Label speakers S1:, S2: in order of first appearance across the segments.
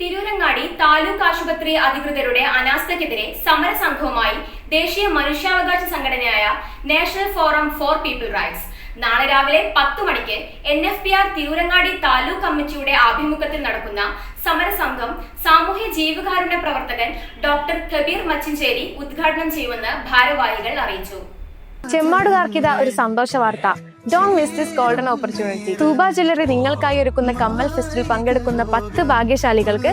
S1: തിരൂരങ്ങാടി താലൂക്ക് ആശുപത്രി അധികൃതരുടെ അനാസ്ഥയ്ക്കെതിരെ സമരസംഘവുമായി ദേശീയ മനുഷ്യാവകാശ സംഘടനയായ National Forum for People Rights. നാളെ രാവിലെ പത്തു മണിക്ക് N F P R Tirurangadi taluk കമ്മിറ്റിയുടെ ആഭിമുഖ്യത്തിൽ നടക്കുന്ന സമരസംഘം സാമൂഹ്യ ജീവകാരുണ്യ പ്രവർത്തകൻ ഡോക്ടർ കബീർ മച്ചിഞ്ചേരി ഉദ്ഘാടനം ചെയ്യുമെന്ന് ഭാരവാഹികൾ അറിയിച്ചു.
S2: ചെമ്മാടുകാർക്ക് ഇതാ ഒരു സന്തോഷ വാർത്ത. Don't miss this golden opportunity Thooba jewellery നിങ്ങൾക്കായി ഒരുക്കുന്ന കമ്മൽ ഫെസ്റ്റിൽ പങ്കെടുക്കുന്ന പത്ത് ഭാഗ്യശാലികൾക്ക്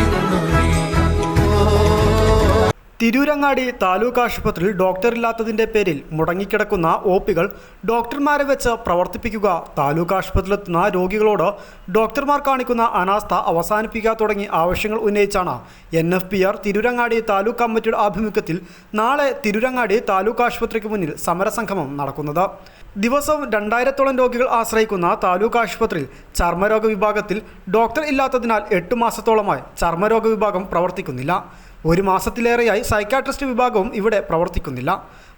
S3: തിരൂരങ്ങാടി താലൂക്ക് ആശുപത്രിയിൽ ഡോക്ടറില്ലാത്തതിന്റെ പേരിൽ മുടങ്ങിക്കിടക്കുന്ന ഒ പികൾ ഡോക്ടർമാരെ വെച്ച് പ്രവർത്തിപ്പിക്കുക താലൂക്ക് ആശുപത്രിയിലെത്തുന്ന രോഗികളോട് ഡോക്ടർമാർ കാണിക്കുന്ന അനാസ്ഥ അവസാനിപ്പിക്കുക തുടങ്ങി ആവശ്യങ്ങൾ ഉന്നയിച്ചാണ് N F P R Tirurangadi taluk കമ്മിറ്റിയുടെ ആഭിമുഖ്യത്തിൽ നാളെ തിരൂരങ്ങാടി താലൂക്ക് ആശുപത്രിക്ക് മുന്നിൽ സമരസംഗമം നടക്കുന്നത്. ദിവസവും രണ്ടായിരത്തോളം രോഗികൾ ആശ്രയിക്കുന്ന താലൂക്ക് ആശുപത്രിയിൽ ചർമ്മരോഗ വിഭാഗത്തിൽ ഡോക്ടർ ഇല്ലാത്തതിനാൽ എട്ട് മാസത്തോളമായി ചർമ്മരോഗ വിഭാഗം പ്രവർത്തിക്കുന്നില്ല. ഒരു മാസത്തിലേറെയായി സൈക്കാട്രിസ്റ്റ് വിഭാഗവും ഇവിടെ പ്രവർത്തിക്കുന്നില്ല.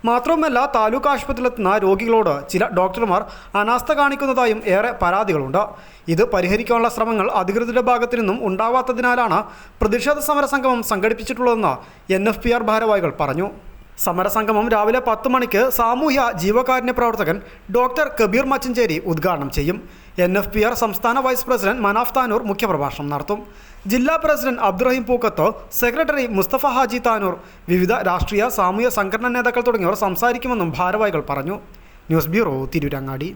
S3: മാത്രവുമല്ല താലൂക്ക് ആശുപത്രിയിലെത്തുന്ന രോഗികളോട് ചില ഡോക്ടർമാർ അനാസ്ഥ കാണിക്കുന്നതായും ഏറെ പരാതികളുണ്ട്. ഇത് പരിഹരിക്കാനുള്ള ശ്രമങ്ങൾ അധികൃതരുടെ ഭാഗത്തു നിന്നും ഉണ്ടാവാത്തതിനാലാണ് പ്രതിഷേധ സമരസംഗമം സംഘടിപ്പിച്ചിട്ടുള്ളതെന്ന് എൻ എഫ് പി ആർ ഭാരവാഹികൾ പറഞ്ഞു. സമരസംഗമം രാവിലെ പത്ത് മണിക്ക് സാമൂഹ്യ ജീവകാരുണ്യ പ്രവർത്തകൻ ഡോക്ടർ കബീർ മച്ചഞ്ചേരി ഉദ്ഘാടനം ചെയ്യും. എൻ എഫ് പി ആർ സംസ്ഥാന വൈസ് പ്രസിഡന്റ് മനാഫ് താനൂർ മുഖ്യപ്രഭാഷണം നടത്തും. ജില്ലാ പ്രസിഡന്റ് അബ്ദുറഹിം പൂക്കത്തോ സെക്രട്ടറി മുസ്തഫ ഹാജി താനൂർ വിവിധ രാഷ്ട്രീയ സാമൂഹ്യ സംഘടനാ നേതാക്കൾ തുടങ്ങിയവർ സംസാരിക്കുമെന്നും ഭാരവാഹികൾ പറഞ്ഞു. News bureau Tirurangadi.